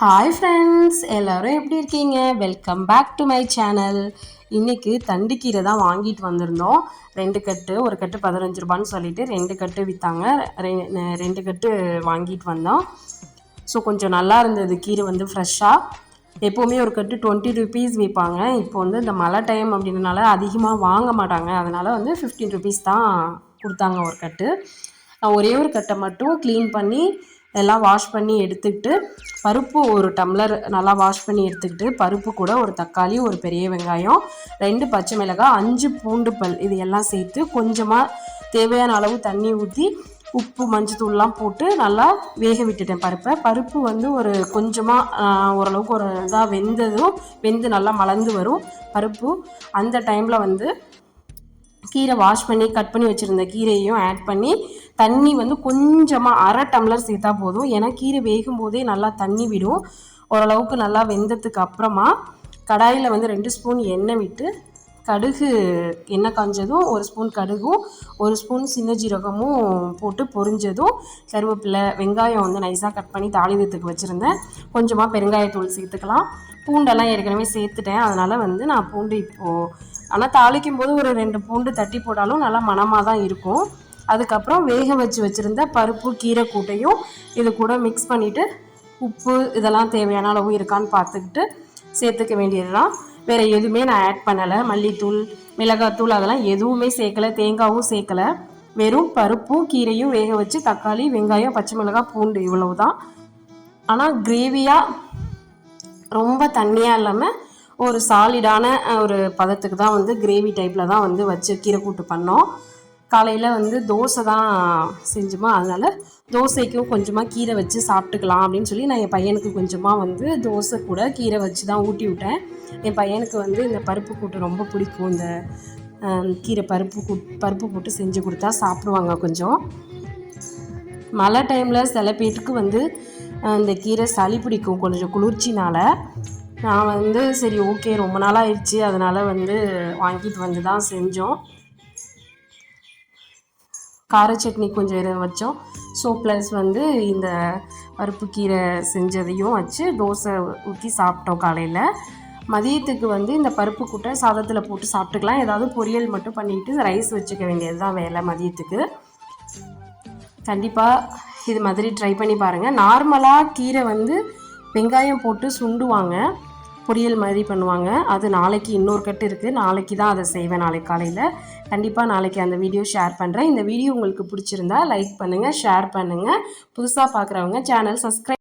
Hi friends எல்லோரும் எப்படி இருக்கீங்க? Welcome back to my channel இன்றைக்கி தண்டுக்கீரை தான் வாங்கிட்டு வந்திருந்தோம். ரெண்டு கட்டு ஒரு கட்டு பதினஞ்சு ரூபான்னு சொல்லிட்டு ரெண்டு கட்டு விற்றாங்க ரெண்டு கட்டு வாங்கிட்டு வந்தோம். ஸோ கொஞ்சம் நல்லா இருந்தது. கீரை வந்து ஃப்ரெஷ்ஷாக எப்போவுமே ஒரு கட்டு டுவெண்ட்டி ருபீஸ் விற்பாங்க இப்போ வந்து இந்த மழை டைம் அப்படின்றனால அதிகமாக வாங்க மாட்டாங்க. அதனால் வந்து ஃபிஃப்டீன் ருபீஸ் தான் கொடுத்தாங்க ஒரு கட்டு. நான் ஒரே ஒரு கட்டை மட்டும் க்ளீன் பண்ணி எல்லாம் வாஷ் பண்ணி எடுத்துக்கிட்டு பருப்பு ஒரு டம்ளர் நல்லா வாஷ் பண்ணி எடுத்துக்கிட்டு பருப்பு கூட ஒரு தக்காளி ஒரு பெரிய வெங்காயம் ரெண்டு பச்சை மிளகாய் அஞ்சு பூண்டு பல் இது எல்லாம் சேர்த்து கொஞ்சமாக தேவையான அளவு தண்ணி ஊற்றி உப்பு மஞ்சத்தூள்லாம் போட்டு நல்லா வேக விட்டுட்டேன் பருப்பை. பருப்பு வந்து ஒரு கொஞ்சமாக ஓரளவுக்கு ஒரு இதாக வெந்ததும் வெந்து நல்லா மலர்ந்து வரும் பருப்பு. அந்த டைமில் வந்து கீரை வாஷ் பண்ணி கட் பண்ணி வச்சுருந்த கீரையும் ஆட் பண்ணி தண்ணி வந்து கொஞ்சமாக அரை டம்ளர் சேர்த்தா போதும். ஏன்னா கீரை வேகும் போதே நல்லா தண்ணி விடும். ஓரளவுக்கு நல்லா வெந்ததுக்கு அப்புறமா கடாயில் வந்து ரெண்டு ஸ்பூன் எண்ணெய் விட்டு கடுகு எண்ணெய் காஞ்சதும் ஒரு ஸ்பூன் கடுகும் ஒரு ஸ்பூன் சின்ன ஜீரகமும் போட்டு பொரிஞ்சதும் கருவேப்பிலை வெங்காயம் வந்து நைஸாக கட் பண்ணி தாளிதத்துக்கு வச்சுருந்தேன். கொஞ்சமாக பெருங்காயத்தூள் சேர்த்துக்கலாம். பூண்டெல்லாம் ஏற்கனவே சேர்த்துட்டேன். அதனால் வந்து நான் பூண்டு இப்போது ஆனால் தாளிக்கும் போது ஒரு ரெண்டு பூண்டு தட்டி போட்டாலும் நல்லா மணமாக தான் இருக்கும். அதுக்கப்புறம் வேக வச்சு வச்சுருந்த பருப்பு கீரை கூட்டையும் இது கூட மிக்ஸ் பண்ணிவிட்டு உப்பு இதெல்லாம் தேவையான அளவு இருக்கான்னு பார்த்துக்கிட்டு சேர்த்துக்க வேண்டியது தான் வேறு எதுவுமே நான் ஆட் பண்ணலை. மல்லித்தூள் மிளகாத்தூள் அதெல்லாம் எதுவுமே சேர்க்கலை. தேங்காயும் சேர்க்கலை. வெறும் பருப்பும் கீரையும் வேக வச்சு தக்காளி வெங்காயம் பச்சை மிளகாய் பூண்டு இவ்வளவு தான் ஆனால் கிரேவியாக ரொம்ப தண்ணியாக இல்லாமல் ஒரு சாலிடான ஒரு பதத்துக்கு தான் வந்து கிரேவி டைப்பில் தான் வந்து வச்சு கீரை கூட்டு பண்ணோம். காலையில் வந்து தோசை தான் செஞ்சுமா அதனால் தோசைக்கும் கொஞ்சமாக கீரை வச்சு சாப்பிட்டுக்கலாம் அப்படின்னு சொல்லி நான் என் பையனுக்கு கொஞ்சமாக வந்து தோசை கூட கீரை வச்சு தான் ஊட்டி விட்டேன். என் பையனுக்கு வந்து இந்த பருப்பு கூட்டு ரொம்ப பிடிக்கும். இந்த கீரை பருப்பு கூ பருப்பு கூட்டு செஞ்சு கொடுத்தா சாப்பிடுவாங்க கொஞ்சம். மழை டைமில் சில பேருக்கு வந்து இந்த கீரை சளி பிடிக்கும் கொஞ்சம் குளிர்ச்சினால். நான் வந்து சரி ஓகே ரொம்ப நாளாக ஆயிடுச்சு அதனால் வந்து வாங்கிட்டு வந்து தான் செஞ்சோம். கார சட்னி கொஞ்சம் வச்சோம். ஸோ ப்ளஸ் வந்து இந்த பருப்பு கீரை செஞ்சதையும் வச்சு தோசை ஊற்றி சாப்பிட்டோம் காலையில். மதியத்துக்கு வந்து இந்த பருப்பு கூட்டை சாதத்தில் போட்டு சாப்பிட்டுக்கலாம். ஏதாவது பொரியல் மட்டும் பண்ணிவிட்டு ரைஸ் வச்சுக்க வேண்டியது தான் வேலை மதியத்துக்கு. கண்டிப்பாக இது மாதிரி ட்ரை பண்ணி பாருங்கள் நார்மலாக கீரை வந்து வெங்காயம் போட்டு சுண்டுவாங்க. பொரியல் மாதிரி பண்ணுவாங்க. அது நாளைக்கு இன்னொரு கட்டு இருக்குது நாளைக்கு தான் அதை செய்வேன் நாளைக்கு காலையில். கண்டிப்பாக நாளைக்கு அந்த வீடியோ ஷேர் பண்ணுறேன் இந்த வீடியோ உங்களுக்கு பிடிச்சிருந்தா லைக் பண்ணுங்கள் ஷேர் பண்ணுங்கள் புதுசாக பார்க்குறவங்க சேனல் சப்ஸ்கிரைப்